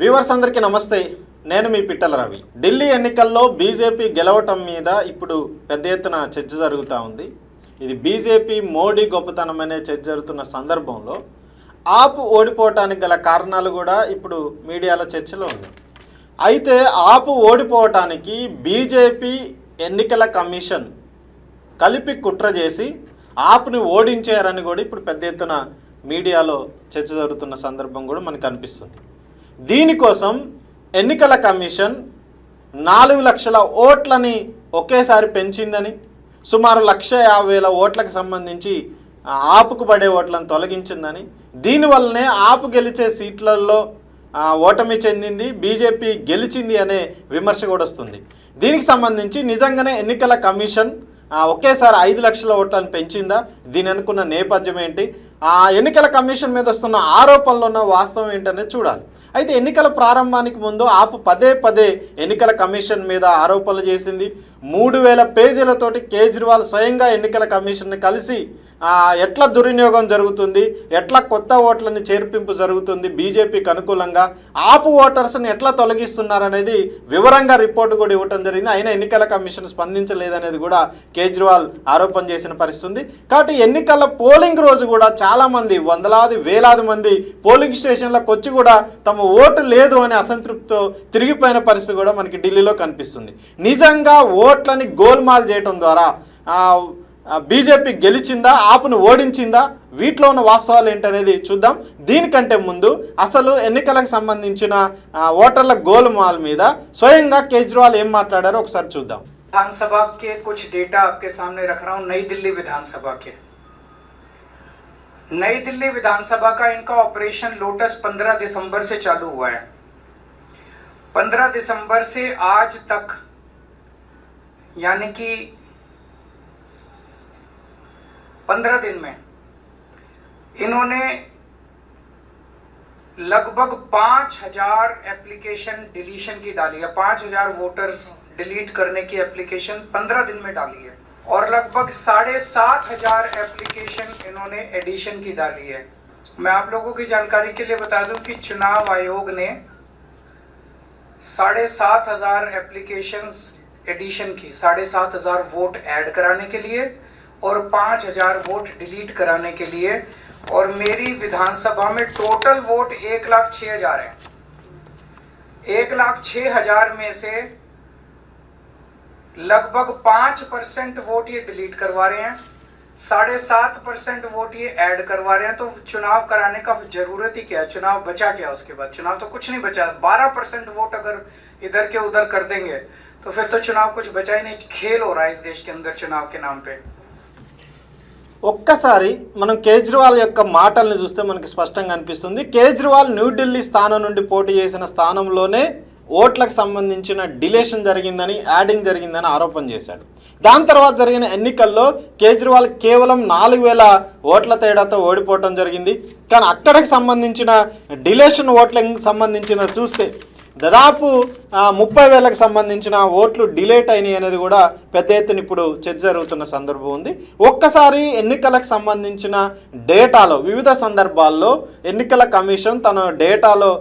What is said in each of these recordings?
Viewers అందరికీ నమస్తే. నేను మీ పిట్టల రవి. ఢిల్లీ ఎన్నికల్లో బీజేపీ గెలవటం మీద ఇప్పుడు పెద్ద ఎత్తున చర్చ జరుగుతూ ఉంది. ఇది బీజేపీ మోడీ గొప్పతనం అనే చర్చ జరుగుతున్న సందర్భంలో ఆపు ఓడిపోవటానికి గల కారణాలు కూడా ఇప్పుడు మీడియాలో చర్చలో ఉంది అయితే ఆపు ఓడిపోవటానికి బీజేపీ ఎన్నికల కమిషన్ కలిపి కుట్ర చేసి ఆపుని ఓడించారని కూడా ఇప్పుడు పెద్ద ఎత్తున మీడియాలో చర్చ జరుగుతున్న సందర్భం కూడా మనకు అనిపిస్తుంది. దీనికోసం ఎన్నికల కమిషన్ నాలుగు లక్షల ఓట్లని ఒకేసారి పెంచిందని సుమారు లక్ష యాభై వేల ఓట్లకు సంబంధించి ఆపుకుబడే ఓట్లను తొలగించిందని దీనివల్లనే ఆపు గెలిచే సీట్లలో ఓటమి చెందింది బీజేపీ గెలిచింది అనే విమర్శ కూడా వస్తుంది. దీనికి సంబంధించి నిజంగానే ఎన్నికల కమిషన్ ఒకేసారి ఐదు లక్షల ఓట్లను పెంచిందా? దీని అనుకున్న నేపథ్యం ఏంటి? ఆ ఎన్నికల కమిషన్ మీద వస్తున్న ఆరోపణలు ఉన్న వాస్తవం ఏంటనేది చూడాలి. అయితే ఎన్నికల ప్రారంభానికి ముందు ఆపు పదే పదే ఎన్నికల కమిషన్ మీద ఆరోపణలు చేసింది. మూడు వేల పేజీలతోటి కేజ్రీవాల్ స్వయంగా ఎన్నికల కమిషన్ని కలిసి ఎట్లా దుర్వినియోగం జరుగుతుంది ఎట్లా కొత్త ఓట్లని చేర్పింపు జరుగుతుంది బీజేపీకి అనుకూలంగా ఆపు ఓటర్స్ని ఎట్లా తొలగిస్తున్నారనేది వివరంగా రిపోర్టు కూడా ఇవ్వటం జరిగింది. అయినా ఎన్నికల కమిషన్ స్పందించలేదనేది కూడా కేజ్రీవాల్ ఆరోపణ చేసిన పరిస్థితి ఉంది కాబట్టి ఎన్నికల పోలింగ్ రోజు కూడా చాలామంది వందలాది వేలాది మంది పోలింగ్ స్టేషన్లకు వచ్చి కూడా తమ ఓటు లేదు అనే అసంతృప్తితో తిరిగిపోయిన పరిస్థితి కూడా మనకి ఢిల్లీలో కనిపిస్తుంది. నిజంగా ఓ ఓట్లని గోల్మాల్ చేయటం ద్వారా ఆ, ఆ, బీజేపీ గెలిచిందా ఆపును ఓడించిందా వీటిలో ఉన్న వాస్తవాలు ఏంటనేది చూద్దాం దీనికంటే ముందు అసలు ఎన్నికలకు సంబంధించిన ఆ, ఓటర్ల గోల్మాల్ మీద స్వయంగా కేజ్రీవాల్ ఏం మాట్లాడారో ఒకసారి చూద్దాం विधानसभा के कुछ डेटा आपके सामने रख रहा हूं नई दिल्ली विधानसभा के नई दिल्ली विधानसभा का इनका ऑपरेशन लोटस 15 दिसंबर से चालू हुआ है 15 दिसंबर से आज तक यानी कि 15 दिन में इन्होंने लगभग पाँच हज़ार एप्लीकेशन डिलीशन की डाली है। पाँच हज़ार वोटर्स डिलीट करने की एप्लीकेशन पंद्रह दिन में डाली है। और लगभग साढ़े सात हज़ार एप्लीकेशन इन्होंने एडिशन की डाली है। मैं आप लोगों की जानकारी के लिए बता दूँ कि चुनाव आयोग ने साढ़े सात हज़ार एप्लीकेशन एडिशन की, साढ़े सात हज़ार वोट ऐड कराने के लिए और पाँच हज़ार वोट डिलीट कराने के लिए। और मेरी विधानसभा में टोटल वोट एक लाख छह हज़ार है। एक लाख छह हज़ार में से लगभग पाँच परसेंट वोट ये डिलीट करवा रहे हैं। साढ़े सात परसेंट वोट ये ऐड करवा रहे हैं। तो चुनाव कराने का ज़रूरत ही क्या चुनाव बचा क्या उसके बाद? चुनाव तो कुछ नहीं बचा। बारह परसेंट वोट अगर इधर के उधर कर देंगे तो फिर तो चुनाव कुछ बचा ही नहीं खेल हो रहा है इस देश के अंदर चुनाव के नाम पे ఒక్కసారి మనం కేజ్రీవాల్ యొక్క మాటల్ని చూస్తే మనకి స్పష్టంగా అనిపిస్తుంది కేజ్రీవాల్ న్యూఢిల్లీ స్థానం నుండి పోటీ చేసిన స్థానంలోనే ఓట్లకు సంబంధించిన డిలేషన్ జరిగిందని యాడింగ్ జరిగిందని ఆరోపణ చేశాడు దాని తర్వాత జరిగిన ఎన్నికల్లో కేజ్రీవాల్ కేవలం నాలుగు వేల ఓట్ల తేడాతో ఓడిపోవటం జరిగింది కానీ అక్కడికి సంబంధించిన డిలేషన్ ఓట్లకు సంబంధించిన చూస్తే దాదాపు ముప్పై వేలకు సంబంధించిన ఓట్లు డిలేట్ అయినాయి అనేది కూడా పెద్ద ఎత్తున ఇప్పుడు చర్చ జరుగుతున్న సందర్భం ఉంది. ఒక్కసారి ఎన్నికలకు సంబంధించిన డేటాలో వివిధ సందర్భాల్లో ఎన్నికల కమిషన్ తన డేటాలో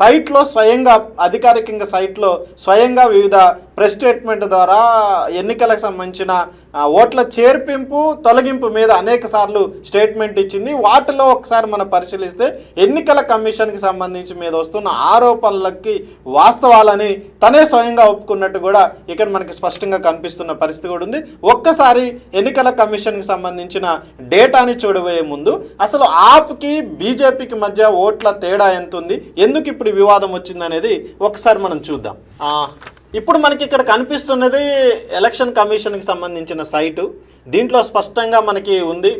సైట్లో స్వయంగా అధికారికంగా సైట్లో స్వయంగా వివిధ ప్రెస్ స్టేట్మెంట్ ద్వారా ఎన్నికలకు సంబంధించిన ఓట్ల చేర్పింపు తొలగింపు మీద అనేక సార్లు స్టేట్మెంట్ ఇచ్చింది. వాటిలో ఒకసారి మనం పరిశీలిస్తే ఎన్నికల కమిషన్కి సంబంధించి మీద వస్తున్న ఆరోపణలకి వాస్తవాలని తనే స్వయంగా ఒప్పుకున్నట్టు కూడా ఇక్కడ మనకి స్పష్టంగా కనిపిస్తున్న పరిస్థితి కూడా ఉంది. ఒక్కసారి ఎన్నికల కమిషన్కి సంబంధించిన డేటాని చూడబోయే ముందు అసలు ఆప్కి బీజేపీకి మధ్య ఓట్ల తేడా ఎంత ఉంది ఎందుకు ఇప్పుడు వివాదం వచ్చిందనేది ఒకసారి మనం చూద్దాం. ఇప్పుడు మనకి ఇక్కడ కనిపిస్తున్నది ఎలక్షన్ కమిషన్కి సంబంధించిన సైటు. దీంట్లో స్పష్టంగా మనకి ఉంది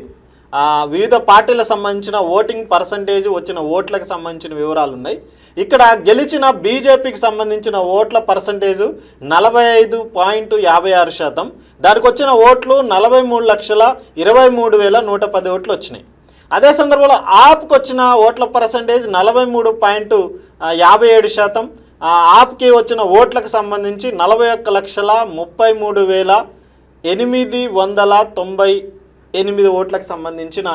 వివిధ పార్టీలకు సంబంధించిన ఓటింగ్ పర్సంటేజ్ వచ్చిన ఓట్లకు సంబంధించిన వివరాలు ఉన్నాయి ఇక్కడ గెలిచిన బీజేపీకి సంబంధించిన ఓట్ల పర్సంటేజు నలభై ఐదు పాయింట్ యాభై ఆరు శాతం. దానికి వచ్చిన ఓట్లు నలభై మూడు లక్షల ఇరవై మూడు వేల నూట పది ఓట్లు వచ్చినాయి. అదే సందర్భంలో ఆప్కి వచ్చిన ఓట్ల పర్సంటేజ్ నలభై మూడు పాయింట్ యాభై ఏడు శాతం. ఆప్కి వచ్చిన ఓట్లకు సంబంధించి నలభై ఒక్క లక్షల ముప్పై మూడు వేల ఎనిమిది వందల తొంభై ఎనిమిది ఓట్లకు సంబంధించిన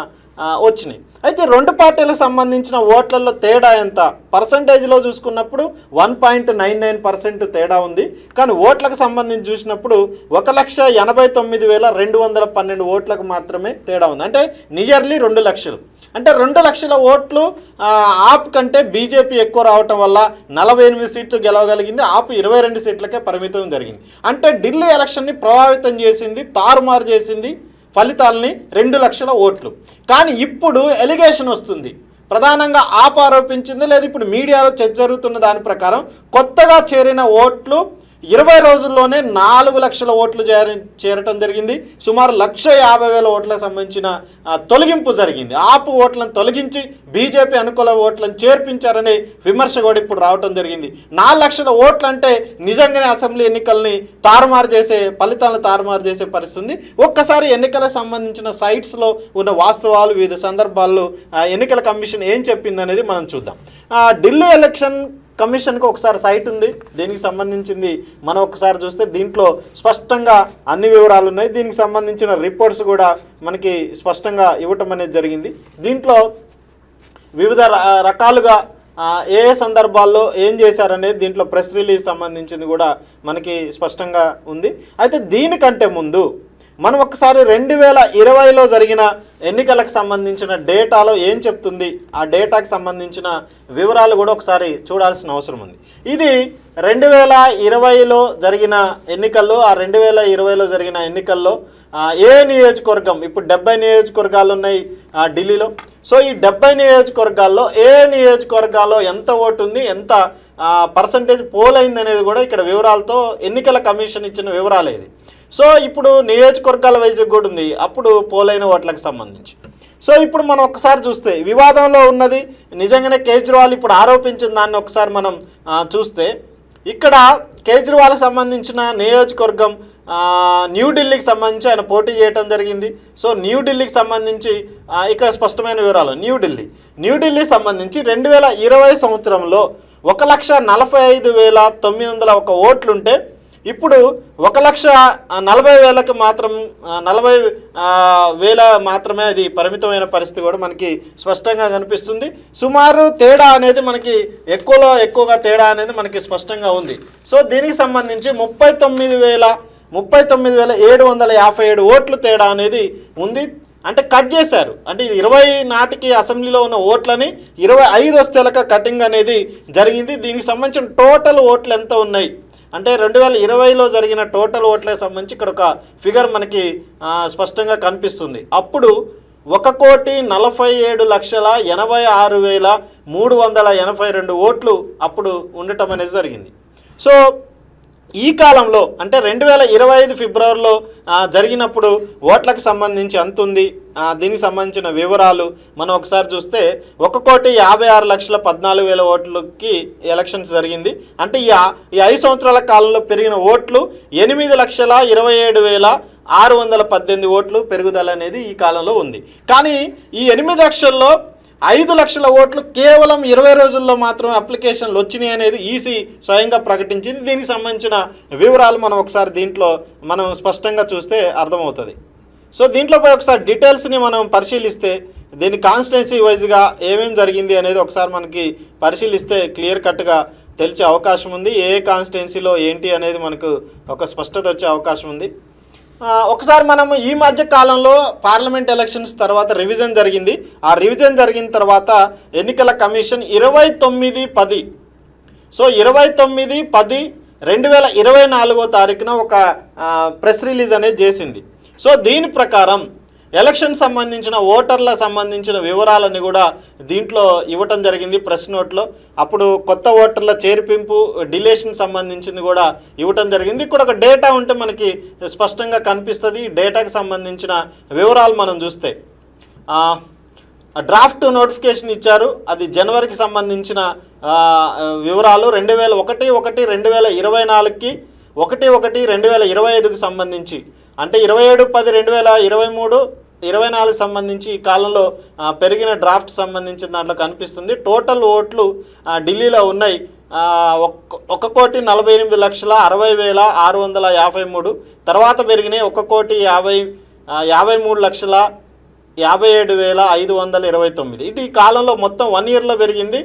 వచ్చినాయి. అయితే రెండు పార్టీలకు సంబంధించిన ఓట్లలో తేడా ఎంత? పర్సంటేజ్లో చూసుకున్నప్పుడు one point nine nine percent తేడా ఉంది. కానీ ఓట్లకు సంబంధించి చూసినప్పుడు ఒక లక్ష ఎనభై తొమ్మిది వేల రెండు వందల పన్నెండు ఓట్లకు మాత్రమే తేడా ఉంది. అంటే నియర్లీ రెండు లక్షలు. అంటే రెండు లక్షల ఓట్లు ఆప్ కంటే బీజేపీ ఎక్కువ రావటం వల్ల నలభై ఎనిమిది సీట్లు గెలవగలిగింది. ఆప్ ఇరవై రెండు సీట్లకే పరిమితం జరిగింది. అంటే ఢిల్లీ ఎలక్షన్ని ప్రభావితం చేసింది తారుమారు చేసింది ఫలితాలని రెండు లక్షల ఓట్లు. కానీ ఇప్పుడు ఎలిగేషన్ వస్తుంది. ప్రధానంగా ఆప్ ఆరోపించింది లేదా ఇప్పుడు మీడియాలో చర్చ జరుగుతున్న దాని ప్రకారం కొత్తగా చేరిన ఓట్లు ఇరవై రోజుల్లోనే నాలుగు లక్షల ఓట్లు చేరి చేరటం జరిగింది. సుమారు లక్ష యాభై వేల ఓట్లకు సంబంధించిన తొలగింపు జరిగింది. ఆపు ఓట్లను తొలగించి బీజేపీ అనుకూల ఓట్లను చేర్పించారనే విమర్శ కూడా ఇప్పుడు రావటం జరిగింది. నాలుగు లక్షల ఓట్లు అంటే నిజంగానే అసెంబ్లీ ఎన్నికల్ని తారుమారు చేసే ఫలితాలను తారుమారు చేసే పరిస్థితి ఉంది ఒక్కసారి ఎన్నికలకు సంబంధించిన సైట్స్లో ఉన్న వాస్తవాలు వివిధ సందర్భాల్లో ఎన్నికల కమిషన్ ఏం చెప్పింది అనేది మనం చూద్దాం. ఢిల్లీ ఎలక్షన్ కమిషన్కి ఒకసారి సైట్ ఉంది. దీనికి సంబంధించింది మనం ఒకసారి చూస్తే దీంట్లో స్పష్టంగా అన్ని వివరాలు ఉన్నాయి. దీనికి సంబంధించిన రిపోర్ట్స్ కూడా మనకి స్పష్టంగా ఇవ్వటం అనేది జరిగింది. దీంట్లో వివిధ రకాలుగా ఏ ఏ సందర్భాల్లో ఏం చేశారనేది దీంట్లో ప్రెస్ రిలీజ్ సంబంధించింది కూడా మనకి స్పష్టంగా ఉంది. అయితే దీనికంటే ముందు మనం ఒకసారి రెండు వేల ఇరవైలో జరిగిన ఎన్నికలకు సంబంధించిన డేటాలో ఏం చెప్తుంది? ఆ డేటాకి సంబంధించిన వివరాలు కూడా ఒకసారి చూడాల్సిన అవసరం ఉంది. ఇది రెండు వేల ఇరవైలో జరిగిన ఎన్నికల్లో ఆ రెండు వేల ఇరవైలో జరిగిన ఎన్నికల్లో ఏ నియోజకవర్గం? ఇప్పుడు డెబ్బై నియోజకవర్గాలు ఉన్నాయి ఢిల్లీలో. సో ఈ డెబ్బై నియోజకవర్గాల్లో ఏ నియోజకవర్గాల్లో ఎంత ఓటు ఉంది ఎంత పర్సంటేజ్ పోల్ అయింది అనేది కూడా ఇక్కడ వివరాలతో ఎన్నికల కమిషన్ ఇచ్చిన వివరాలు ఇది. సో ఇప్పుడు నియోజకవర్గాల వైజ్ కూడా ఉంది. అప్పుడు పోలైన ఓట్లకు సంబంధించి. సో ఇప్పుడు మనం ఒకసారి చూస్తే వివాదంలో ఉన్నది నిజంగానే కేజ్రీవాల్ ఇప్పుడు ఆరోపించిన దాన్ని ఒకసారి మనం చూస్తే ఇక్కడ కేజ్రీవాల్కి సంబంధించిన నియోజకవర్గం న్యూఢిల్లీకి సంబంధించి ఆయన పోటీ చేయడం జరిగింది. సో న్యూఢిల్లీకి సంబంధించి ఇక్కడ స్పష్టమైన వివరాలు. న్యూఢిల్లీ న్యూఢిల్లీ సంబంధించి రెండు వేల ఇరవై సంవత్సరంలో ఒక లక్ష నలభై ఐదు వేల తొమ్మిది వందల ఒక ఓట్లుంటే ఇప్పుడు ఒక లక్ష నలభై వేలకు మాత్రం నలభై వేల మాత్రమే అది పరిమితమైన పరిస్థితి కూడా మనకి స్పష్టంగా కనిపిస్తుంది. సుమారు తేడా అనేది మనకి ఎక్కువలో ఎక్కువగా తేడా అనేది మనకి స్పష్టంగా ఉంది. సో దీనికి సంబంధించి ముప్పై తొమ్మిది వేల ముప్పై తొమ్మిది వేల ఏడు వందల యాభై ఏడు ఓట్లు తేడా అనేది ఉంది. అంటే కట్ చేశారు. అంటే ఇది ఇరవై నాటికి అసెంబ్లీలో ఉన్న ఓట్లని ఇరవై ఐదు వస్తేలక కటింగ్ అనేది జరిగింది. దీనికి సంబంధించిన టోటల్ ఓట్లు ఎంత ఉన్నాయి? అంటే రెండు వేల ఇరవైలో జరిగిన టోటల్ ఓట్లకు సంబంధించి ఇక్కడ ఒక ఫిగర్ మనకి స్పష్టంగా కనిపిస్తుంది. అప్పుడు ఒక కోటి నలభై ఏడు లక్షల ఎనభై ఆరు వేల మూడు వందల ఎనభై రెండు ఓట్లు అప్పుడు ఉండటం అనేది జరిగింది. సో ఈ కాలంలో అంటే రెండు వేల ఇరవై ఐదు ఫిబ్రవరిలో జరిగినప్పుడు ఓట్లకు సంబంధించి అంత ఉంది? దీనికి సంబంధించిన వివరాలు మనం ఒకసారి చూస్తే ఒక కోటి యాభై ఆరు లక్షల పద్నాలుగు వేల ఓట్లకి ఎలక్షన్స్ జరిగింది. అంటే ఈ ఈ ఐదు సంవత్సరాల కాలంలో పెరిగిన ఓట్లు ఎనిమిది లక్షల ఇరవై ఏడు వేల ఆరు వందల పద్దెనిమిది ఓట్లు పెరుగుదల అనేది ఈ కాలంలో ఉంది. కానీ ఈ ఎనిమిది లక్షల్లో ఐదు లక్షల ఓట్లు కేవలం ఇరవై రోజుల్లో మాత్రమే అప్లికేషన్లు వచ్చినాయి అనేది ఈసీ స్వయంగా ప్రకటించింది. దీనికి సంబంధించిన వివరాలు మనం ఒకసారి దీంట్లో మనం స్పష్టంగా చూస్తే అర్థమవుతుంది. సో దీంట్లో పోయి ఒకసారి డీటెయిల్స్ని మనం పరిశీలిస్తే దీని కాన్స్టిట్యున్సీ వైజ్గా ఏమేమి జరిగింది అనేది ఒకసారి మనకి పరిశీలిస్తే క్లియర్ కట్గా తెలిసే అవకాశం ఉంది. ఏ కాన్స్టిట్యున్సీలో ఏంటి అనేది మనకు ఒక స్పష్టత వచ్చే అవకాశం ఉంది. ఒకసారి మనం ఈ మధ్య కాలంలో పార్లమెంట్ ఎలక్షన్స్ తర్వాత రివిజన్ జరిగింది. ఆ రివిజన్ జరిగిన తర్వాత ఎన్నికల కమిషన్ ఇరవై తొమ్మిది పది. సో ఇరవై తొమ్మిది పది రెండు వేల ఇరవై నాలుగో తారీఖున ఒక ప్రెస్ రిలీజ్ అనేది చేసింది. సో దీని ప్రకారం ఎలక్షన్ సంబంధించిన ఓటర్ల సంబంధించిన వివరాలని కూడా దీంట్లో ఇవ్వటం జరిగింది ప్రెస్ నోట్లో. అప్పుడు కొత్త ఓటర్ల చేర్పింపు డిలేషన్ సంబంధించింది కూడా ఇవ్వటం జరిగింది. ఇక్కడ ఒక డేటా ఉంటే మనకి స్పష్టంగా కనిపిస్తుంది. డేటాకి సంబంధించిన వివరాలు మనం చూస్తే. డ్రాఫ్ట్ నోటిఫికేషన్ ఇచ్చారు. అది జనవరికి సంబంధించిన వివరాలు. రెండు వేల ఒకటి ఒకటి రెండు వేల ఇరవై నాలుగుకి ఒకటి ఒకటి రెండు వేల ఇరవై ఐదుకి సంబంధించి. అంటే ఇరవై ఏడు పది రెండు వేల ఇరవై మూడు ఇరవై నాలుగు సంబంధించి ఈ కాలంలో పెరిగిన డ్రాఫ్ట్ సంబంధించిన దాంట్లో కనిపిస్తుంది. టోటల్ ఓట్లు ఢిల్లీలో ఉన్నాయి. ఒక కోటి నలభై ఎనిమిది లక్షల అరవై వేల ఆరు వందల యాభై మూడు. తర్వాత పెరిగినాయి ఒక కోటి యాభై యాభై మూడు లక్షల యాభై ఏడు వేల ఐదు వందల ఇరవై తొమ్మిది. ఇటు ఈ కాలంలో మొత్తం వన్ ఇయర్లో పెరిగింది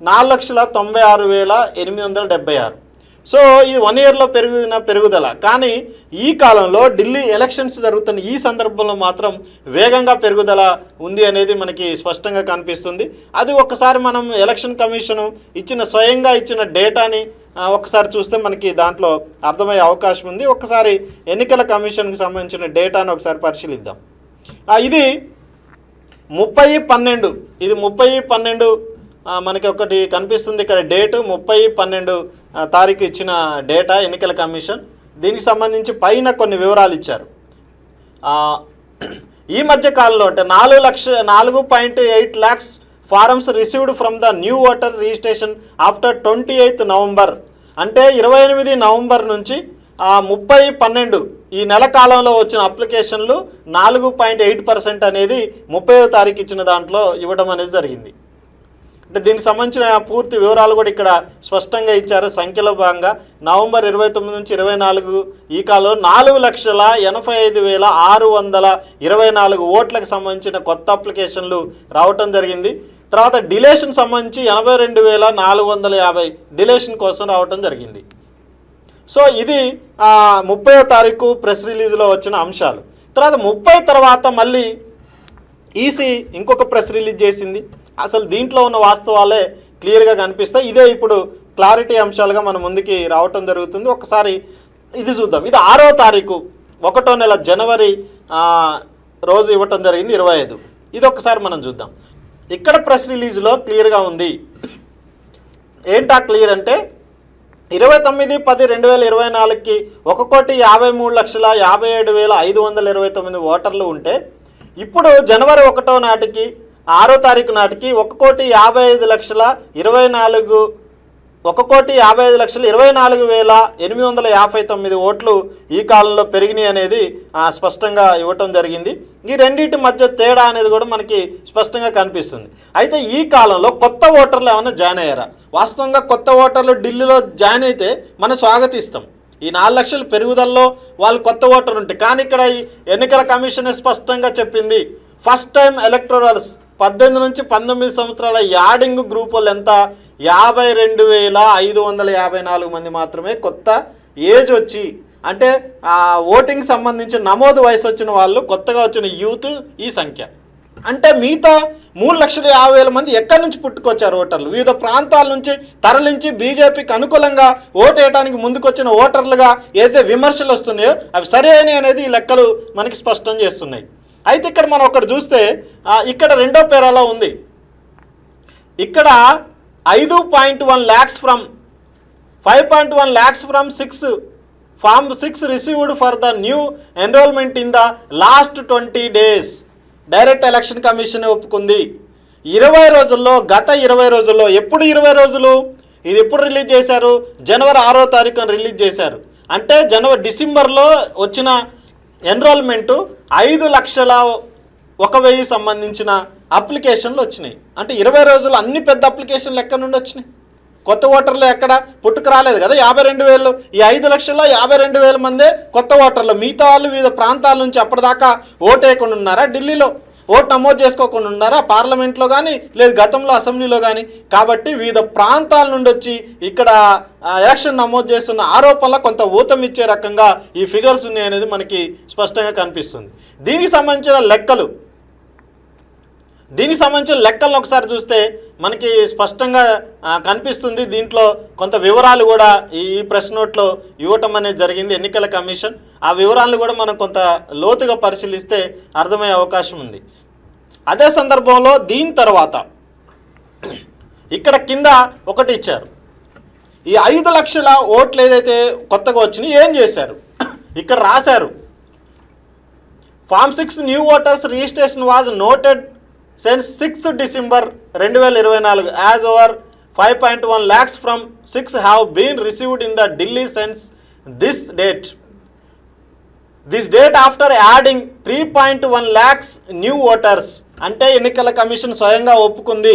నాలుగు లక్షల తొంభై ఆరు వేల ఎనిమిది వందల డెబ్బై ఆరు. సో ఈ వన్ ఇయర్లో పెరిగిన పెరుగుదల. కానీ ఈ కాలంలో ఢిల్లీ ఎలక్షన్స్ జరుగుతున్న ఈ సందర్భంలో మాత్రం వేగంగా పెరుగుదల ఉంది అనేది మనకి స్పష్టంగా కనిపిస్తుంది. అది ఒక్కసారి మనం ఎలక్షన్ కమిషన్ ఇచ్చిన స్వయంగా ఇచ్చిన డేటాని ఒకసారి చూస్తే మనకి దాంట్లో అర్థమయ్యే అవకాశం ఉంది. ఒకసారి ఎన్నికల కమిషన్కి సంబంధించిన డేటాను ఒకసారి పరిశీలిద్దాం. ఇది ముప్పై పన్నెండు. ఇది ముప్పై పన్నెండు మనకి ఒకటి కనిపిస్తుంది ఇక్కడ. డేటు ముప్పై పన్నెండు తారీఖు ఇచ్చిన డేటా ఎన్నికల కమిషన్. దీనికి సంబంధించి పైన కొన్ని వివరాలు ఇచ్చారు. ఈ మధ్య కాలంలో అంటే నాలుగు లక్ష నాలుగు point eight lakhs forms received from the new voter registration after twenty eighth November అంటే ఇరవై ఎనిమిది నవంబర్ నుంచి ముప్పై పన్నెండు ఈ నెల కాలంలో వచ్చిన అప్లికేషన్లు నాలుగు పాయింట్ ఎయిట్ పర్సెంట్ అనేది ముప్పైవ తారీఖు ఇచ్చిన దాంట్లో ఇవ్వడం అనేది జరిగింది. అంటే దీనికి సంబంధించిన పూర్తి వివరాలు కూడా ఇక్కడ స్పష్టంగా ఇచ్చారు. సంఖ్యలో భాగంగా నవంబర్ ఇరవై తొమ్మిది నుంచి ఇరవై నాలుగు ఈ కాలంలో నాలుగు లక్షల ఎనభై ఐదు వేల ఆరు వందల ఇరవై నాలుగు ఓట్లకు సంబంధించిన కొత్త అప్లికేషన్లు రావటం జరిగింది. తర్వాత డిలేషన్ సంబంధించి ఎనభై రెండు వేల నాలుగు వందల యాభై డిలేషన్ కోసం రావటం జరిగింది. సో ఇది ముప్పై తారీఖు ప్రెస్ రిలీజ్లో వచ్చిన అంశాలు. తర్వాత ముప్పై తర్వాత మళ్ళీ ఈసీ ఇంకొక ప్రెస్ రిలీజ్ చేసింది. అసలు దీంట్లో ఉన్న వాస్తవాలే క్లియర్గా కనిపిస్తాయి. ఇదే ఇప్పుడు క్లారిటీ అంశాలుగా మన ముందుకి రావటం జరుగుతుంది. ఒకసారి ఇది చూద్దాం. ఇది ఆరో తారీఖు ఒకటో నెల జనవరి రోజు ఇవ్వటం జరిగింది ఇరవై ఐదు. ఇది ఒకసారి మనం చూద్దాం. ఇక్కడ ప్రెస్ రిలీజ్లో క్లియర్గా ఉంది. ఏంటా క్లియర్ అంటే ఇరవై తొమ్మిది పది రెండు వేల ఇరవై నాలుగుకి ఒక కోటి యాభై మూడు లక్షల యాభై ఏడు వేల ఐదు వందల ఇరవై తొమ్మిది ఓటర్లు ఉంటే ఇప్పుడు జనవరి ఒకటో నాటికి ఆరో తారీఖు నాటికి ఒక కోటి యాభై ఐదు లక్షల ఇరవై నాలుగు ఒక కోటి యాభై ఐదు లక్షల ఇరవై నాలుగు వేల ఎనిమిది వందల యాభై తొమ్మిది ఓట్లు ఈ కాలంలో పెరిగినాయి అనేది స్పష్టంగా ఇవ్వటం జరిగింది. ఈ రెండింటి మధ్య తేడా అనేది కూడా మనకి స్పష్టంగా కనిపిస్తుంది. అయితే ఈ కాలంలో కొత్త ఓటర్లు ఏమైనా జాయిన్ అయ్యారా? వాస్తవంగా కొత్త ఓటర్లు ఢిల్లీలో జాయిన్ అయితే మనం స్వాగతిస్తాం. ఈ నాలుగు లక్షల పెరుగుదలలో వాళ్ళు కొత్త ఓటర్ ఉంటే కానీ ఇక్కడ ఈ ఎన్నికల కమిషన్ స్పష్టంగా చెప్పింది ఫస్ట్ టైం ఎలక్టోరల్స్ పద్దెనిమిది నుంచి పంతొమ్మిది సంవత్సరాల యాడింగ్ గ్రూప్ వాళ్ళు ఎంత? యాభై రెండు వేల ఐదు వందల యాభై నాలుగు మంది మాత్రమే కొత్త ఏజ్ వచ్చి అంటే ఓటింగ్ సంబంధించి నమోదు వయసు వచ్చిన వాళ్ళు కొత్తగా వచ్చిన యూత్ ఈ సంఖ్య. అంటే మిగతా మూడు లక్షల యాభై వేల మంది ఎక్కడి నుంచి పుట్టుకొచ్చారు ఓటర్లు? వివిధ ప్రాంతాల నుంచి తరలించి బీజేపీకి అనుకూలంగా ఓటు వేయడానికి ముందుకొచ్చిన ఓటర్లుగా ఏదైతే విమర్శలు వస్తున్నాయో అవి సరైన అనేది ఈ లెక్కలు మనకి స్పష్టం చేస్తున్నాయి. అయితే ఇక్కడ మనం ఒకటి చూస్తే ఇక్కడ రెండో పేరాలో ఉంది. ఇక్కడ ఐదు point one lakhs from five point one lakhs from six form six received for the new enrolment in the last twenty days. Direct election commission ఒప్పుకుంది. ఇరవై రోజుల్లో గత ఇరవై రోజుల్లో ఎప్పుడు ఇరవై రోజులు? ఇది ఎప్పుడు రిలీజ్ చేశారు? జనవరి ఆరో తారీఖున రిలీజ్ చేశారు. అంటే జనవరి డిసెంబర్లో వచ్చిన ఎన్రోల్మెంటు ఐదు లక్షల ఒక వెయ్యి సంబంధించిన అప్లికేషన్లు వచ్చినాయి. అంటే ఇరవై రోజులు అన్ని పెద్ద అప్లికేషన్లు ఎక్కడ నుండి వచ్చినాయి? కొత్త ఓటర్లు ఎక్కడ? పుట్టుకు రాలేదు కదా యాభై రెండు వేలు. ఈ ఐదు లక్షల యాభై రెండు వేల మందే కొత్త ఓటర్లు మిగతా వాళ్ళు వివిధ ప్రాంతాల నుంచి అప్పటిదాకా ఓటేయకుండా ఉన్నారా? ఢిల్లీలో. ఓటు నమోదు చేసుకోకుండా ఉన్నారా? పార్లమెంట్లో కానీ లేదు గతంలో అసెంబ్లీలో కానీ కాబట్టి వివిధ ప్రాంతాల నుండి వచ్చి ఇక్కడ యాక్షన్ ఎలక్షన్ నమోదు చేస్తున్న ఆరోపణల కొంత ఊతం ఇచ్చే రకంగా ఈ ఫిగర్స్ ఉన్నాయి అనేది మనకి స్పష్టంగా కనిపిస్తుంది. దీనికి సంబంధించిన లెక్కలు దీనికి సంబంధించిన లెక్కలను ఒకసారి చూస్తే మనకి స్పష్టంగా కనిపిస్తుంది. దీంట్లో కొంత వివరాలు కూడా ఈ ఈ ప్రెస్ నోట్లో ఇవ్వటం అనేది జరిగింది ఎన్నికల కమిషన్. ఆ వివరాలను కూడా మనం కొంత లోతుగా పరిశీలిస్తే అర్థమయ్యే అవకాశం ఉంది. అదే సందర్భంలో దీని తర్వాత ఇక్కడ కింద ఒకటి ఇచ్చారు. ఈ ఐదు లక్షల ఓట్లు ఏదైతే కొత్తగా వచ్చినాయి ఏం చేశారు? ఇక్కడ రాశారు. Form six new voters registration was noted since sixth December రెండు వేల ఇరవై నాలుగు as over five point one lakhs from six have been received in the Delhi since this date this date after adding three point one lakhs new voters అంటే ఎన్నికల commission స్వయంగా ఒప్పుకుంది.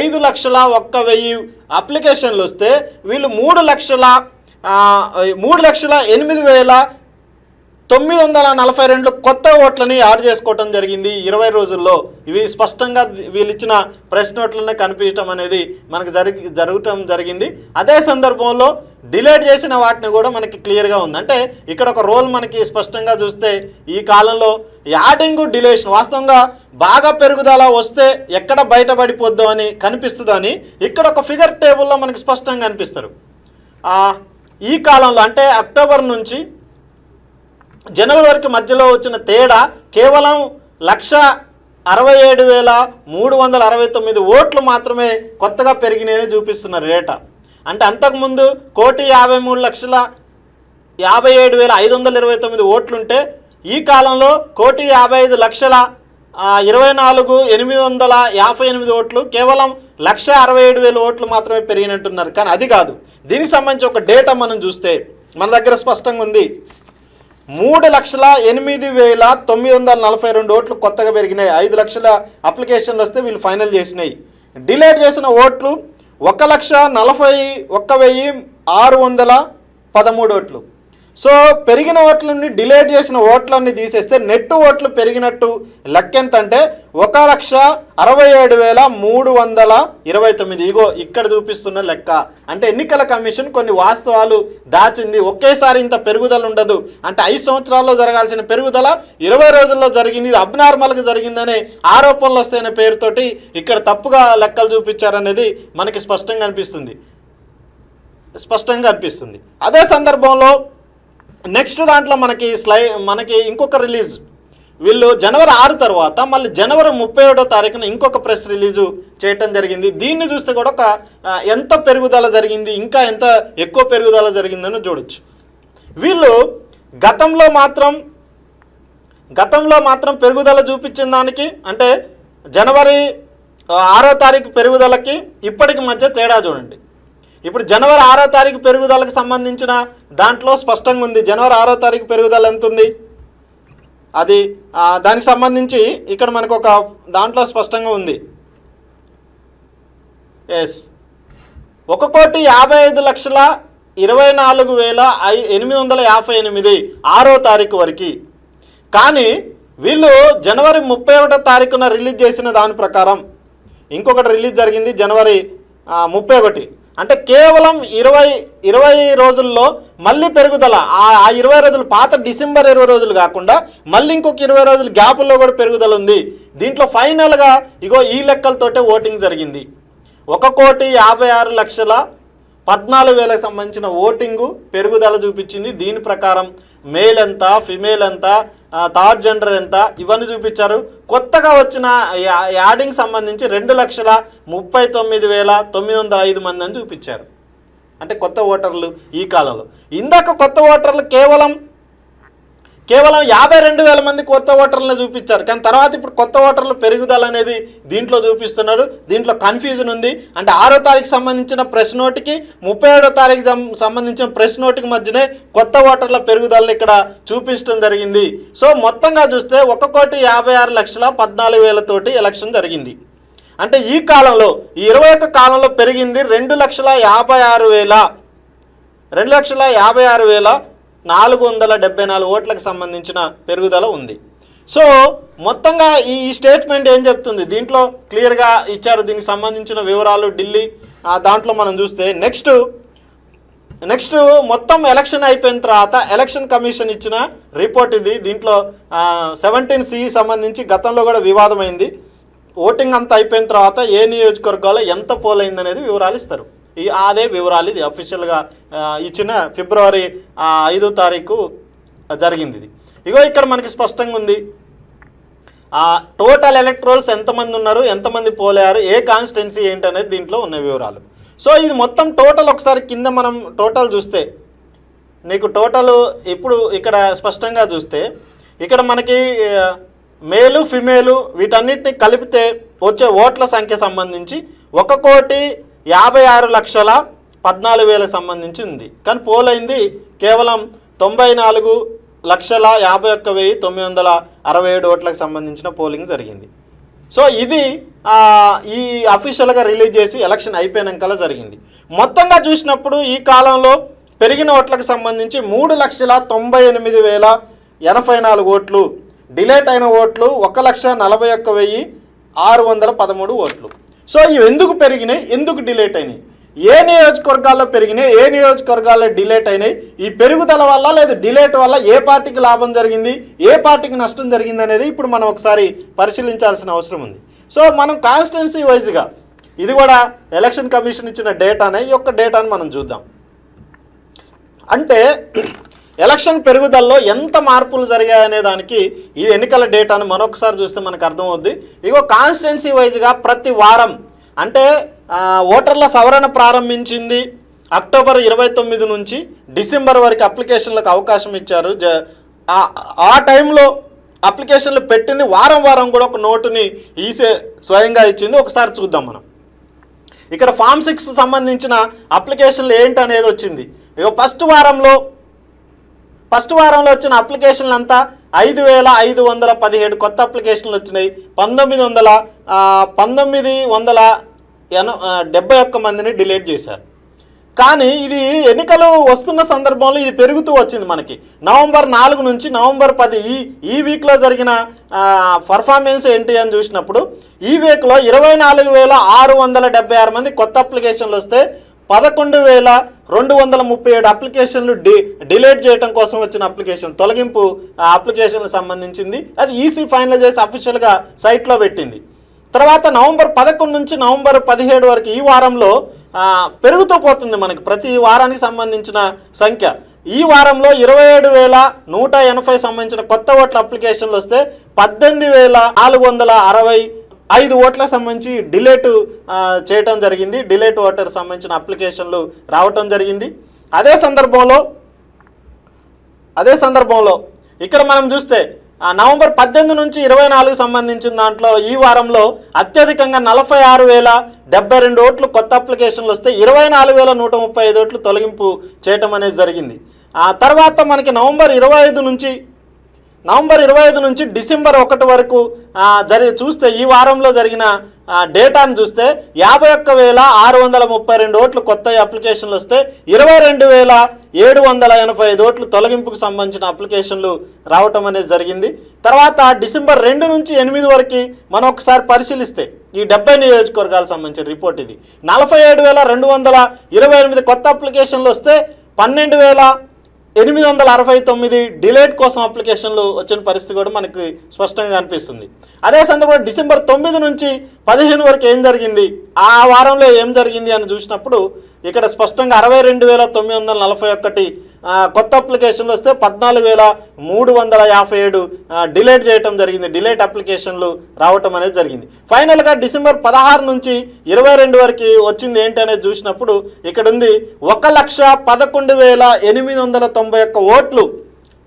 ఐదు లక్షల ఒక్క వెయ్యి అప్లికేషన్లు వస్తే వీళ్ళు మూడు లక్షల మూడు లక్షల ఎనిమిది వేల తొమ్మిది వందల నలభై రెండు కొత్త ఓట్లని యాడ్ చేసుకోవటం జరిగింది. ఇరవై రోజుల్లో ఇవి స్పష్టంగా వీళ్ళు ఇచ్చిన ప్రెస్ నోట్లనే కనిపించడం అనేది మనకు జరిగి జరగటం జరిగింది. అదే సందర్భంలో డిలేట్ చేసిన వాటిని కూడా మనకి క్లియర్గా ఉంది. అంటే ఇక్కడ ఒక రోల్ మనకి స్పష్టంగా చూస్తే ఈ కాలంలో యాడింగ్ డిలేషన్ వాస్తవంగా బాగా పెరుగుదల వస్తే ఎక్కడ బయటపడిపోద్దో అని కనిపిస్తుందని ఇక్కడ ఒక ఫిగర్ టేబుల్లో మనకి స్పష్టంగా కనిపిస్తారు. ఈ కాలంలో అంటే అక్టోబర్ నుంచి జనవరి వరకు మధ్యలో వచ్చిన తేడా కేవలం లక్ష అరవై ఏడు వేల మూడు వందల అరవై తొమ్మిది ఓట్లు మాత్రమే కొత్తగా పెరిగినాయని చూపిస్తున్నారు డేటా అంటే అంతకుముందు కోటి యాభై మూడు లక్షల యాభై ఏడు వేల ఐదు వందల ఇరవై తొమ్మిది ఓట్లుంటే ఈ కాలంలో కోటి యాభై ఐదు లక్షల ఇరవై నాలుగు ఎనిమిది వందల యాభై ఎనిమిది ఓట్లు కేవలం లక్ష అరవై ఏడు వేల ఓట్లు మాత్రమే పెరిగినట్టున్నారు. కానీ అది కాదు. దీనికి సంబంధించి ఒక డేటా మనం చూస్తే మన దగ్గర స్పష్టంగా ఉంది. మూడు లక్షల ఎనిమిది వేల తొమ్మిది వందల నలభై రెండు ఓట్లు కొత్తగా పెరిగినాయి. ఐదు లక్షల అప్లికేషన్లు వస్తే వీళ్ళు ఫైనల్ చేసినాయి. డిలేట్ చేసిన ఓట్లు ఒక లక్ష నలభై ఒక్క వెయ్యి ఆరు వందల పదమూడు ఓట్లు. సో పెరిగిన ఓట్లని డిలేట్ చేసిన ఓట్లన్నీ తీసేస్తే నెట్ ఓట్లు పెరిగినట్టు లెక్క ఎంత అంటే ఒక లక్ష అరవై ఏడు వేల మూడు వందల ఇరవై తొమ్మిది. ఇగో ఇక్కడ చూపిస్తున్న లెక్క. అంటే ఎన్నికల కమిషన్ కొన్ని వాస్తవాలు దాచింది. ఒకేసారి ఇంత పెరుగుదల ఉండదు. అంటే ఐదు సంవత్సరాల్లో జరగాల్సిన పెరుగుదల ఇరవై రోజుల్లో జరిగింది. ఇది అబ్నార్మల్గా జరిగిందనే ఆరోపణలు వస్తాయనే పేరుతోటి ఇక్కడ తప్పుగా లెక్కలు చూపించారనేది మనకి స్పష్టంగా అనిపిస్తుంది. స్పష్టంగా అనిపిస్తుంది. అదే సందర్భంలో నెక్స్ట్ దాంట్లో మనకి స్లై మనకి ఇంకొక రిలీజ్. వీళ్ళు జనవరి ఆరు తర్వాత మళ్ళీ జనవరి ముప్పై ఏడో తారీఖున ఇంకొక ప్రెస్ రిలీజు చేయటం జరిగింది. దీన్ని చూస్తే కూడా ఒక ఎంత పెరుగుదల జరిగింది ఇంకా ఎంత ఎక్కువ పెరుగుదల జరిగిందని చూడొచ్చు. వీళ్ళు గతంలో మాత్రం గతంలో మాత్రం పెరుగుదల చూపించిన దానికి అంటే జనవరి ఆరో తారీఖు పెరుగుదలకి ఇప్పటికి మధ్య తేడా చూడండి. ఇప్పుడు జనవరి ఆరో తారీఖు పెరుగుదలకు సంబంధించిన దాంట్లో స్పష్టంగా ఉంది. జనవరి ఆరో తారీఖు పెరుగుదల ఎంత ఉంది? అది దానికి సంబంధించి ఇక్కడ మనకు ఒక దాంట్లో స్పష్టంగా ఉంది. ఎస్ ఒక కోటి యాభై ఐదు లక్షల ఇరవై నాలుగు వేల ఐ ఎనిమిది వందల యాభై ఎనిమిది ఆరో తారీఖు వరకు. కానీ వీళ్ళు జనవరి ముప్పై ఒకటో తారీఖున రిలీజ్ చేసిన దాని ప్రకారం ఇంకొకటి రిలీజ్ జరిగింది జనవరి ముప్పై ఒకటి. అంటే కేవలం ఇరవై ఇరవై రోజుల్లో మళ్ళీ పెరుగుదల ఆ ఇరవై రోజులు పాత డిసెంబర్ ఇరవై రోజులు కాకుండా మళ్ళీ ఇంకొక ఇరవై రోజులు గ్యాపుల్లో కూడా పెరుగుదల ఉంది. దీంట్లో ఫైనల్గా ఇగో ఈ లెక్కలతోటే ఓటింగ్ జరిగింది. ఒక కోటి యాభై ఆరు లక్షల పద్నాలుగు వేలకు సంబంధించిన ఓటింగు పెరుగుదల చూపించింది. దీని ప్రకారం మేల్ ఎంత ఫిమేల్ ఎంత థర్డ్ జెండర్ ఎంత? ఇవన్నీ చూపించారు. కొత్తగా వచ్చిన యా- యాడింగ్ సంబంధించి రెండు లక్షల ముప్పై తొమ్మిది వేల తొమ్మిది వందల ఐదు మంది అని చూపించారు. అంటే కొత్త ఓటర్లు ఈ కాలంలో. ఇందాక కొత్త ఓటర్లు కేవలం కేవలం యాభై రెండు వేల మంది కొత్త ఓటర్లను చూపించారు. కానీ తర్వాత ఇప్పుడు కొత్త ఓటర్లు పెరుగుదల అనేది దీంట్లో చూపిస్తున్నారు. దీంట్లో కన్ఫ్యూజన్ ఉంది. అంటే ఆరో తారీఖు సంబంధించిన ప్రెస్ నోటికి ముప్పై ఏడో తారీఖు సం- సంబంధించిన ప్రెస్ నోటికి మధ్యనే కొత్త ఓటర్ల పెరుగుదలను ఇక్కడ చూపించడం జరిగింది. సో మొత్తంగా చూస్తే ఒక కోటి యాభై ఆరు లక్షల పద్నాలుగు వేలతోటి ఎలక్షన్ జరిగింది. అంటే ఈ కాలంలో ఈ ఇరవై ఒక్క కాలంలో పెరిగింది రెండు లక్షల యాభై ఆరు వేల రెండు లక్షల యాభై ఆరు వేల నాలుగు వందల డెబ్బై నాలుగు ఓట్లకు సంబంధించిన పెరుగుదల ఉంది. సో మొత్తంగా ఈ స్టేట్మెంట్ ఏం చెప్తుంది? దీంట్లో క్లియర్గా ఇచ్చారు. దీనికి సంబంధించిన వివరాలు ఢిల్లీ. దాంట్లో మనం చూస్తే నెక్స్ట్ నెక్స్ట్ మొత్తం ఎలక్షన్ అయిపోయిన తర్వాత ఎలక్షన్ కమిషన్ ఇచ్చిన రిపోర్ట్ ఇది. దీంట్లో సెవెంటీన్ సి సంబంధించి గతంలో కూడా వివాదమైంది. ఓటింగ్ అంతా అయిపోయిన తర్వాత ఏ నియోజకవర్గాల్లో ఎంత పోలైంది అనేది వివరాలు ఇస్తారు. ఈ అదే వివరాలు ఇది అఫీషియల్గా ఇచ్చిన ఫిబ్రవరి ఐదో తారీఖు జరిగింది ఇది. ఇగో ఇక్కడ మనకి స్పష్టంగా ఉంది. టోటల్ ఎలక్ట్రోల్స్ ఎంతమంది ఉన్నారు ఎంతమంది పోలేరు ఏ కాన్స్టిట్యున్సీ ఏంటనేది దీంట్లో ఉన్న వివరాలు. సో ఇది మొత్తం టోటల్ ఒకసారి కింద మనం టోటల్ చూస్తే నీకు టోటల్ ఇప్పుడు ఇక్కడ స్పష్టంగా చూస్తే ఇక్కడ మనకి మేలు ఫిమేలు వీటన్నిటిని కలిపితే వచ్చే ఓట్ల సంఖ్య సంబంధించి ఒక కోటి యాభై ఆరు లక్షల పద్నాలుగు వేల సంబంధించి ఉంది. కానీ పోలైంది కేవలం తొంభై నాలుగు లక్షల యాభై ఒక్క వెయ్యి తొమ్మిది వందల అరవై ఏడు ఓట్లకు సంబంధించిన పోలింగ్ జరిగింది. సో ఇది ఈ అఫీషియల్గా రిలీజ్ చేసి ఎలక్షన్ అయిపోయినాకలా జరిగింది. మొత్తంగా చూసినప్పుడు ఈ కాలంలో పెరిగిన ఓట్లకు సంబంధించి మూడు లక్షల తొంభై ఎనిమిది వేల ఎనభై నాలుగు ఓట్లు డిలేట్ అయిన ఓట్లు ఒక లక్ష నలభై ఒక్క వెయ్యి ఆరు వందల పదమూడు ఓట్లు. సో ఇవి ఎందుకు పెరిగినాయి? ఎందుకు డిలేట్ అయినాయి? ఏ నియోజకవర్గాల్లో పెరిగినాయి? ఏ నియోజకవర్గాల్లో డిలేట్ అయినాయి? ఈ పెరుగుదల వల్ల లేదా డిలేట్ వల్ల ఏ పార్టీకి లాభం జరిగింది? ఏ పార్టీకి నష్టం జరిగింది అనేది ఇప్పుడు మనం ఒకసారి పరిశీలించాల్సిన అవసరం ఉంది. సో మనం కాన్స్టిట్యున్సీ వైజ్గా ఇది కూడా ఎలక్షన్ కమిషన్ ఇచ్చిన డేటానే ఈ యొక్క డేటాని మనం చూద్దాం. అంటే ఎలక్షన్ పెరుగుదలలో ఎంత మార్పులు జరిగాయనే దానికి ఈ ఎన్నికల డేటాను మరొకసారి చూస్తే మనకు అర్థమవుద్ది. ఇగో కాన్స్టిట్యున్సీ వైజ్గా ప్రతి వారం అంటే ఓటర్ల సవరణ ప్రారంభించింది అక్టోబర్ ఇరవై తొమ్మిది నుంచి డిసెంబర్ వరకు అప్లికేషన్లకు అవకాశం ఇచ్చారు. జ ఆ- టైంలో అప్లికేషన్లు పెట్టింది వారం వారం కూడా ఒక నోటుని ఈసే స్వయంగా ఇచ్చింది. ఒకసారి చూద్దాం మనం. ఇక్కడ ఫామ్ సిక్స్ సంబంధించిన అప్లికేషన్లు ఏంటి అనేది వచ్చింది. ఇక ఫస్ట్ వారంలో ఫస్ట్ వారంలో వచ్చిన అప్లికేషన్లు అంతా ఐదు వేల ఐదు వందల పదిహేడు కొత్త అప్లికేషన్లు వచ్చినాయి. పంతొమ్మిది వందల పంతొమ్మిది వందల ఎన డెబ్బై ఒక్క మందిని డిలీట్ చేశారు. కానీ ఇది ఎన్నికలు వస్తున్న సందర్భంలో ఇది పెరుగుతూ వచ్చింది మనకి. నవంబర్ నాలుగు నుంచి నవంబర్ పది ఈ ఈ వీక్లో జరిగిన పర్ఫార్మెన్స్ ఏంటి అని చూసినప్పుడు ఈ వీక్లో ఇరవై నాలుగు వేల ఆరు వందల డెబ్బై ఆరు మంది కొత్త అప్లికేషన్లు వస్తే పదకొండు వేల రెండు వందల ముప్పై ఏడు అప్లికేషన్లు డి డిలీట్ చేయడం కోసం వచ్చిన అప్లికేషన్ తొలగింపు అప్లికేషన్లకు సంబంధించింది. అది ఈసీ ఫైనల్ చేసి అఫీషియల్గా సైట్లో పెట్టింది. తర్వాత నవంబర్ పదకొండు నుంచి నవంబర్ పదిహేడు వరకు ఈ వారంలో పెరుగుతూ పోతుంది మనకి ప్రతి వారానికి సంబంధించిన సంఖ్య. ఈ వారంలో ఇరవై ఏడు వేల నూట ఎనభై సంబంధించిన కొత్త ఓట్ల అప్లికేషన్లు వస్తే పద్దెనిమిది వేల నాలుగు వందల అరవై ఐదు ఓట్లకు సంబంధించి డిలేట్ చేయటం జరిగింది. డిలేట్ ఓటర్ సంబంధించిన అప్లికేషన్లు రావటం జరిగింది. అదే సందర్భంలో అదే సందర్భంలో ఇక్కడ మనం చూస్తే నవంబర్ పద్దెనిమిది నుంచి ఇరవై నాలుగు సంబంధించిన దాంట్లో ఈ వారంలో అత్యధికంగా నలభై ఆరు వేల డెబ్బై రెండు ఓట్లు కొత్త అప్లికేషన్లు వస్తే ఇరవై నాలుగు వేల నూట ముప్పై ఐదు ఓట్లు తొలగింపు చేయటం అనేది జరిగింది. ఆ తర్వాత మనకి నవంబర్ ఇరవై ఐదు నుంచి నవంబర్ ఇరవై ఐదు నుంచి డిసెంబర్ ఒకటి వరకు జరిగి జరి చూస్తే ఈ వారంలో జరిగిన డేటాను చూస్తే యాభై ఒక్క వేల ఆరు వందల ముప్పై రెండు ఓట్లు కొత్త అప్లికేషన్లు వస్తే ఇరవై రెండు వేల ఏడు వందల ఎనభై ఐదు ఓట్లు తొలగింపుకు సంబంధించిన అప్లికేషన్లు రావటం అనేది జరిగింది. తర్వాత డిసెంబర్ రెండు నుంచి ఎనిమిది వరకు మనం ఒకసారి పరిశీలిస్తే ఈ డెబ్బై నియోజకవర్గాలకు సంబంధించిన రిపోర్ట్ ఇది. నలభై ఏడు వేల రెండు వందల ఇరవై ఎనిమిది కొత్త అప్లికేషన్లు వస్తే పన్నెండు వేల ఎనిమిది వందల అరవై తొమ్మిది డిలేట్ కోసం అప్లికేషన్లు వచ్చిన పరిస్థితి కూడా మనకి స్పష్టంగా కనిపిస్తుంది. అదే సందర్భంలో డిసెంబర్ తొమ్మిది నుంచి పదిహేను వరకు ఏం జరిగింది? ఆ వారంలో ఏం జరిగింది అని చూసినప్పుడు ఇక్కడ స్పష్టంగా అరవై రెండు వేల తొమ్మిది వందల నలభై ఒకటి కొత్త అప్లికేషన్లు వస్తే పద్నాలుగు వేల మూడు వందల యాభై ఏడు డిలేట్ చేయటం జరిగింది. డిలేట్ అప్లికేషన్లు రావటం అనేది జరిగింది. ఫైనల్గా డిసెంబర్ పదహారు నుంచి ఇరవై రెండు వరకు వచ్చింది ఏంటి అనేది చూసినప్పుడు ఇక్కడ ఉంది ఒక లక్ష పదకొండు వేల ఎనిమిది వందల తొంభై ఒక్క ఓట్లు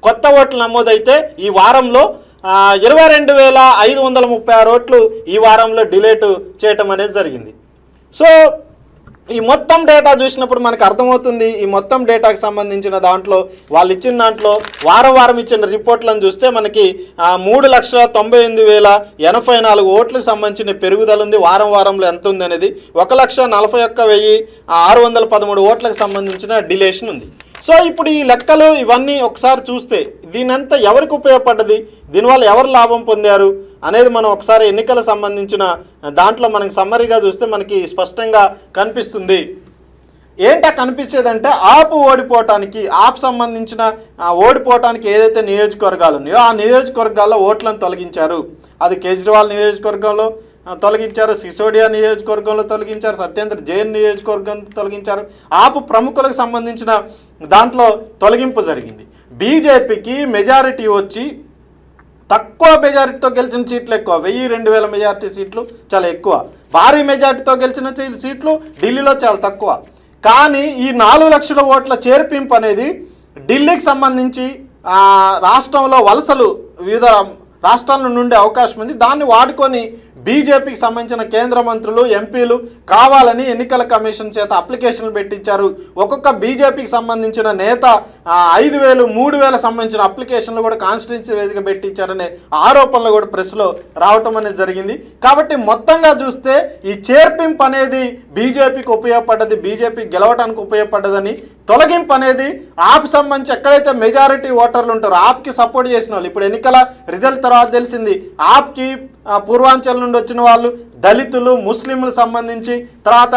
కొత్త ఓట్లు నమోదైతే ఈ వారంలో ఇరవై రెండు వేల ఐదు వందల ముప్పై ఆరు ఓట్లు ఈ వారంలో డిలేటు చేయటం అనేది జరిగింది. సో ఈ మొత్తం డేటా చూసినప్పుడు మనకు అర్థమవుతుంది ఈ మొత్తం డేటాకి సంబంధించిన దాంట్లో వాళ్ళు ఇచ్చిన దాంట్లో వారం వారం ఇచ్చిన రిపోర్ట్లను చూస్తే మనకి మూడు లక్షల తొంభై ఎనిమిది వేల ఎనభై నాలుగు ఓట్లకు సంబంధించిన పెరుగుదల ఉంది. వారం వారంలో ఎంత ఉంది అనేది ఒక లక్ష నలభై ఒక్క వెయ్యి ఆరు వందల పదమూడు ఓట్లకు సంబంధించిన డిలేషన్ ఉంది. సో ఇప్పుడు ఈ లెక్కలు ఇవన్నీ ఒకసారి చూస్తే దీనంతా ఎవరికి ఉపయోగపడ్డది? దీనివల్ల ఎవరు లాభం పొందారు? అనేది మనం ఒకసారి ఎన్నికల సంబంధించిన దాంట్లో మనకి సమ్మరీగా చూస్తే మనకి స్పష్టంగా కనిపిస్తుంది. ఏంటా కనిపించేదంటే ఆపు ఓడిపోవటానికి ఆపు సంబంధించిన ఓడిపోవటానికి ఏదైతే నియోజకవర్గాలు ఉన్నాయో ఆ నియోజకవర్గాల్లో ఓట్లను తొలగించారు. అది కేజ్రీవాల్ నియోజకవర్గంలో తొలగించారు సిసోడియా నియోజకవర్గంలో తొలగించారు సత్యేంద్ర జైన్ నియోజకవర్గం తొలగించారు. ఆపు ప్రముఖులకు సంబంధించిన దాంట్లో తొలగింపు జరిగింది. బీజేపీకి మెజారిటీ వచ్చి తక్కువ మెజారిటీతో గెలిచిన సీట్లు ఎక్కువ. వెయ్యి రెండు వేల మెజారిటీ సీట్లు చాలా ఎక్కువ. భారీ మెజారిటీతో గెలిచిన సీట్లు ఢిల్లీలో చాలా తక్కువ. కానీ ఈ నాలుగు లక్షల ఓట్ల చేర్పింపు అనేది ఢిల్లీకి సంబంధించి రాష్ట్రంలో వలసలు వివిధ రాష్ట్రాల నుండి అవకాశం ఉంది. దాన్ని వాడుకొని బీజేపీకి సంబంధించిన కేంద్ర మంత్రులు ఎంపీలు కావాలని ఎన్నికల కమిషన్ చేత అప్లికేషన్లు పెట్టించారు. ఒక్కొక్క బీజేపీకి సంబంధించిన నేత ఐదు వేలు మూడు వేల సంబంధించిన అప్లికేషన్లు కూడా కాన్స్టిట్యున్సీ వేదిక పెట్టించారనే ఆరోపణలు కూడా ప్రెస్లో రావటం అనేది జరిగింది. కాబట్టి మొత్తంగా చూస్తే ఈ చేర్పింపు అనేది బీజేపీకి ఉపయోగపడ్డది బీజేపీ గెలవడానికి ఉపయోగపడ్డదని తొలగింపు అనేది ఆప్ సంబంధించి ఎక్కడైతే మెజారిటీ ఓటర్లు ఉంటారో ఆప్కి సపోర్ట్ చేసిన వాళ్ళు. ఇప్పుడు ఎన్నికల రిజల్ట్ తర్వాత తెలిసింది ఆప్కి పూర్వాంచల్ నుండి వచ్చిన వాళ్ళు దళితులు ముస్లింలు సంబంధించి తర్వాత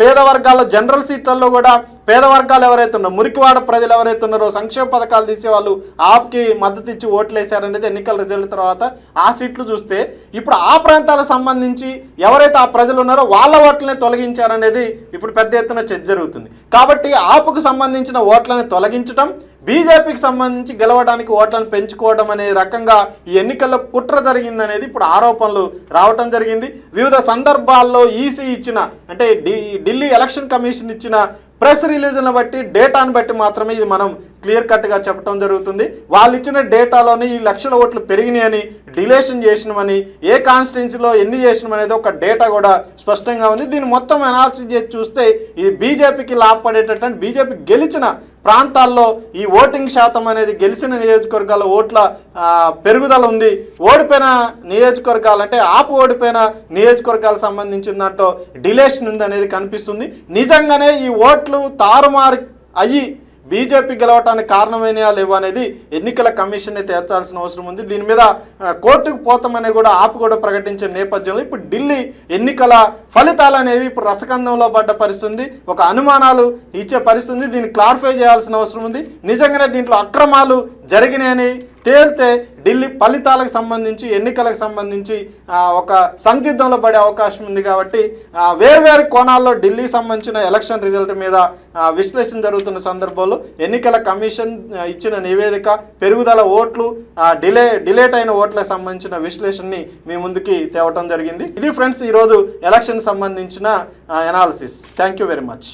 పేద వర్గాల జనరల్ సీట్లలో కూడా పేద వర్గాలు ఎవరైతే ఉన్నారో మురికివాడ ప్రజలు ఎవరైతే ఉన్నారో సంక్షేమ పథకాలు తీసే వాళ్ళు ఆప్కి మద్దతు ఇచ్చి ఓట్లు వేశారనేది ఎన్నికల రిజల్ట్ తర్వాత ఆ సీట్లు చూస్తే ఇప్పుడు ఆ ప్రాంతాలకు సంబంధించి ఎవరైతే ఆ ప్రజలు ఉన్నారో వాళ్ళ ఓట్లనే తొలగించారనేది ఇప్పుడు పెద్ద ఎత్తున చర్చ జరుగుతుంది. కాబట్టి ఆపుకు సంబంధించిన ఓట్లను తొలగించడం బీజేపీకి సంబంధించి గెలవడానికి ఓట్లను పెంచుకోవడం అనే రకంగా ఈ ఎన్నికల్లో కుట్ర జరిగిందనేది ఇప్పుడు ఆరోపణలు రావటం జరిగింది. వివిధ సందర్భాల్లో ఈసీ ఇచ్చిన అంటే ఢిల్లీ ఎలక్షన్ కమిషన్ ఇచ్చిన ప్రెస్ రిలీజ్ను బట్టి డేటాను బట్టి మాత్రమే ఇది మనం క్లియర్ కట్గా చెప్పడం జరుగుతుంది. వాళ్ళు ఇచ్చిన డేటాలోని ఈ లక్షల ఓట్లు పెరిగినాయని డిలేషన్ చేసినమని ఏ కాన్స్టిట్యున్సీలో ఎన్ని చేసినాం అనేది ఒక డేటా కూడా స్పష్టంగా ఉంది. దీన్ని మొత్తం అనాలిసిస్ చేసి చూస్తే ఇది బీజేపీకి లాభపడేటటువంటి బీజేపీ గెలిచిన ప్రాంతాల్లో ఈ ఓటింగ్ శాతం అనేది గెలిచిన నియోజకవర్గాల ఓట్ల పెరుగుదల ఉంది. ఓడిపోయిన నియోజకవర్గాలు అంటే ఆపు ఓడిపోయిన నియోజకవర్గాలకు సంబంధించిన దాంట్లో డిలేషన్ ఉంది అనేది కనిపిస్తుంది. నిజంగానే ఈ ఓట్లు తారుమారు అయ్యి బీజేపీ గెలవటానికి కారణమైనయా లేవు అనేది ఎన్నికల కమిషన్ని తేల్చాల్సిన అవసరం ఉంది. దీని మీద కోర్టుకు పోతామని కూడా ఆపు కూడా ప్రకటించిన నేపథ్యంలో ఇప్పుడు ఢిల్లీ ఎన్నికల ఫలితాలు అనేవి ఇప్పుడు రసకందంలో పడ్డ పరిస్థితి ఉంది. ఒక అనుమానాలు ఇచ్చే పరిస్థితి దీన్ని క్లారిఫై చేయాల్సిన అవసరం ఉంది. నిజంగానే దీంట్లో అక్రమాలు జరిగినాయని తేలితే ఢిల్లీ ఫలితాలకు సంబంధించి ఎన్నికలకు సంబంధించి ఒక సందిగ్ధంలో పడే అవకాశం ఉంది కాబట్టి వేర్వేరు కోణాల్లో ఢిల్లీ సంబంధించిన ఎలక్షన్ రిజల్ట్ మీద విశ్లేషణ జరుగుతున్న సందర్భంలో ఎన్నికల కమిషన్ ఇచ్చిన నివేదిక పెరుగుదల ఓట్లు డిలే డిలేట్ అయిన ఓట్లకు సంబంధించిన విశ్లేషణని మీ ముందుకి తేవటం జరిగింది. ఇది ఫ్రెండ్స్ ఈరోజు ఎలక్షన్ సంబంధించిన analysis thank you very much